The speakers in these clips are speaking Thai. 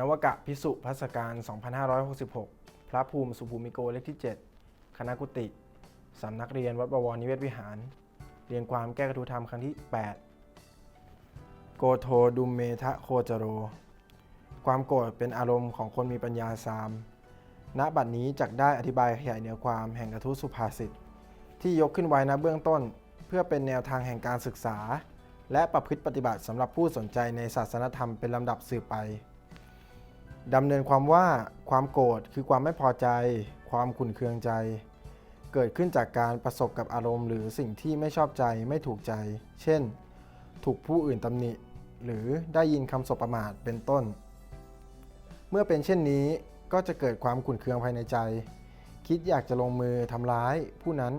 นวกะพิสุพัสการ 2566 พระภูมิสุภูมิโกเลขที่ 7 คณะกุติสำนักเรียนวัดบวรนิเวศวิหาร เรียนความแก้กระทู้ธรรมครั้งที่ 8 โกโทดุมเมทะโคจโร ความโกรธเป็นอารมณ์ของคนมีปัญญาสามณบัดนี้จักได้อธิบายขยายเนื้อความแห่งกระทู้สุภาษิต ที่ยกขึ้นไว้ณเบื้องต้น เพื่อเป็นแนวทางแห่งการศึกษา และประพฤติปฏิบัติสำหรับผู้สนใจในศาสนธรรมเป็นลำดับสืบไป ดำเนินความว่าความโกรธคือความไม่พอใจ ความขุ่นเคืองใจ เกิดขึ้นจากการประสบกับอารมณ์ หรือสิ่งที่ไม่ชอบใจไม่ถูกใจ เช่น ถูกผู้อื่นตำหนิ หรือได้ยินคำสบประมาทเป็นต้น เมื่อเป็นเช่นนี้ก็จะเกิดความขุ่นเคืองภายในใจ คิดอยากจะลงมือทำร้ายผู้นั้น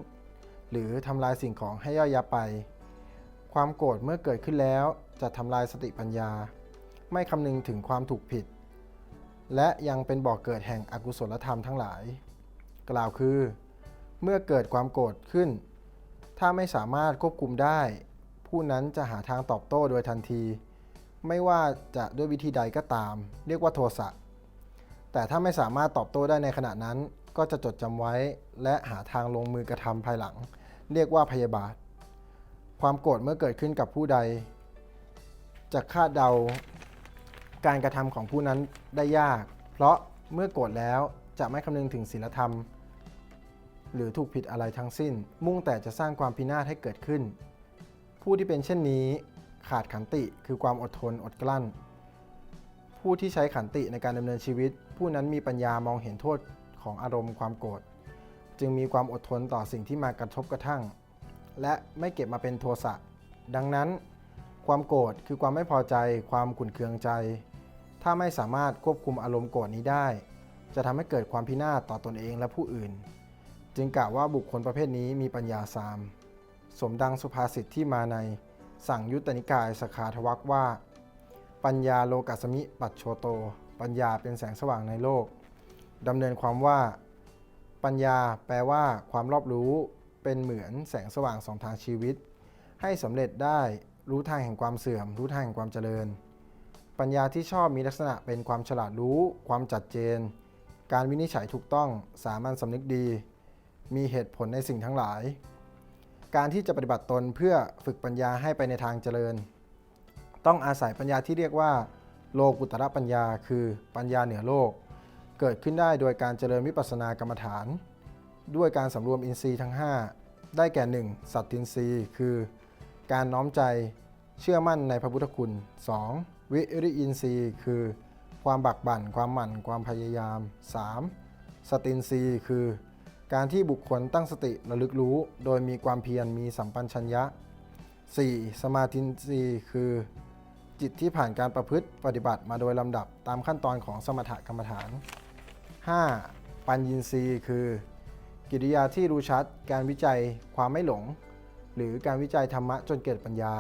หรือทำลายสิ่งของให้ย่อยยับไป ความโกรธเมื่อเกิดขึ้นแล้วจะทำลายสติปัญญา ไม่คำนึงถึงความถูกผิด และยังเป็นบ่อกเกิดแห่งอกุศลธรรมทั้งหลาย กล่าวคือ เมื่อเกิดความโกรธขึ้น ถ้าไม่สามารถควบคุมได้ ผู้นั้นจะหาทางตอบโต้โดยทันที ไม่ว่าจะด้วยวิธีใดก็ตาม เรียกว่าโทสะแต่ถ้าไม่สามารถตอบโต้ได้ในขณะนั้น ก็จะจดจำไว้ และหาทางลงมือกระทำภายหลัง เรียกว่าพยาบาท ความโกรธเมื่อเกิดขึ้นกับผู้ใดจะคาดเดา การกระทำของผู้นั้นได้ยาก เพราะเมื่อโกรธแล้วจะไม่คำนึงถึงศีลธรรม หรือถูกผิดอะไรทั้งสิ้น มุ่งแต่จะสร้างความพินาศให้เกิดขึ้น ผู้ที่เป็นเช่นนี้ขาดขันติคือความอดทนอดกลั้น ผู้ที่ใช้ขันติในการดำเนินชีวิต ผู้นั้นมีปัญญามองเห็นโทษของอารมณ์ความโกรธจึงมีความอดทนต่อสิ่งที่มากระทบกระทั่ง และไม่เก็บมาเป็นโทสะดังนั้น ความโกรธคือความไม่พอใจ ความขุ่นเคืองใจ ถ้าไม่สามารถควบคุมอารมณ์โกรธนี้ได้ จะทำให้เกิดความพินาศต่อตนเองและผู้อื่น จึงกล่าวว่าบุคคลประเภทนี้มีปัญญาสาม สมดังสุภาษิตที่มาในสั่งยุตตนิกายสขาทวักว่า ปัญญาโลกัสสมิปัจโชโต ปัญญาเป็นแสงสว่างในโลกดำเนินความว่า ปัญญาแปลว่า ความรอบรู้เป็นเหมือนแสงสว่างสองทางชีวิต ให้สำเร็จได้รู้ทางแห่งความเสื่อม รู้ทางแห่งความเจริญ ปัญญาที่ชอบมีลักษณะเป็นความฉลาดรู้ ความจัดเจน การวินิจฉัยถูกต้อง สามัญสำนึกดี มีเหตุผลในสิ่งทั้งหลาย การที่จะปฏิบัติตนเพื่อฝึกปัญญาให้ไปในทางเจริญ ต้องอาศัยปัญญาที่เรียกว่า โลกุตระปัญญา คือปัญญาเหนือโลก เกิดขึ้นได้โดยการเจริญวิปัสสนากรรมฐาน ด้วยการสำรวมอินทรีย์ทั้ง 5 ได้แก่ 1. สัตตินทรีย์ คือ การน้อมใจเชื่อมั่นในพระพุทธคุณ 2. วิริยินทรีย์คือความบักบั่น ความหมั่น ความพยายาม 3. สตินทรีย์คือ การที่บุคคลตั้งสติระลึกรู้ โดยมีความเพียรมีสัมปัญชัญญะ 4. สมาธินทรีย์คือ จิตที่ผ่านการประพฤติปฏิบัติมาโดยลำดับตามขั้นตอนของสมถกรรมฐาน 5. ปัญญินทรีย์คือ กิริยาที่รู้ชัด การวิจัยความไม่หลง หรือการวิจัยธรรมะจนเกิดปัญญา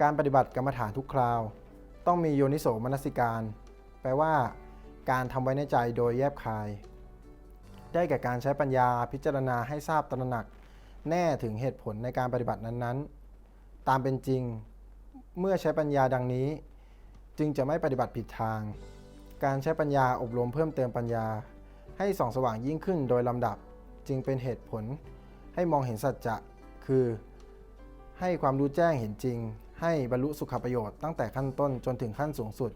การปฏิบัติกรรมฐานทุกคราว ต้องมีโยนิโสมนสิการ แปลว่า การทำไว้ในใจโดยแยบคาย ได้แก่การใช้ปัญญาพิจารณาให้ทราบตระหนัก แน่ถึงเหตุผลในการปฏิบัตินั้นๆ ตามเป็นจริง เมื่อใช้ปัญญาดังนี้ จึงจะไม่ปฏิบัติผิดทาง การใช้ปัญญาอบรมเพิ่มเติมปัญญา ให้ส่องสว่างยิ่งขึ้นโดยลำดับ จึงเป็นเหตุผล ให้มองเห็นสัจจะคือ ให้ความรู้แจ้งเห็นจริง ให้บรรลุสุขประโยชน์ตั้งแต่ขั้นต้นจนถึงขั้นสูงสุด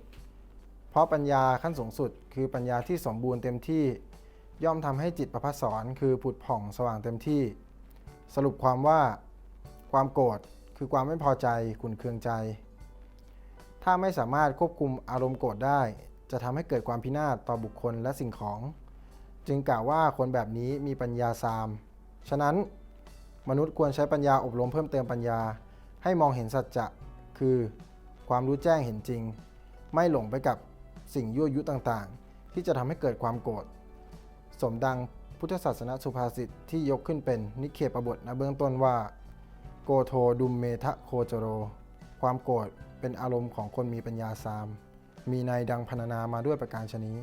เพราะปัญญาขั้นสูงสุด คือปัญญาที่สมบูรณ์เต็มที่ ย่อมทำให้จิตประพัสสอนคือผุดผ่องสว่างเต็มที่ สรุปความว่าความโกรธคือความไม่พอใจขุนเคืองใจ ถ้าไม่สามารถควบคุมอารมณ์โกรธได้ จะทำให้เกิดความพินาศต่อบุคคลและสิ่งของ จึงกล่าวว่าคนแบบนี้มีปัญญาซาม ฉะนั้น มนุษย์ควรใช้ปัญญาอบรมเพิ่มเติมปัญญา ให้มองเห็นสัจจะคือความรู้แจ้งเห็นจริง ไม่หลงไปกับสิ่งยั่วยุต่างๆ ที่จะทำให้เกิดความโกรธสมดังพุทธศาสนสุภาษิตที่ยกขึ้นเป็นนิเคปบทณเบื้องต้นว่า โกโทดุมเมทะโคจโร ความโกรธเป็นอารมณ์ของคนมีปัญญาสาม มีในดังพรรณนามาด้วยประการชนี้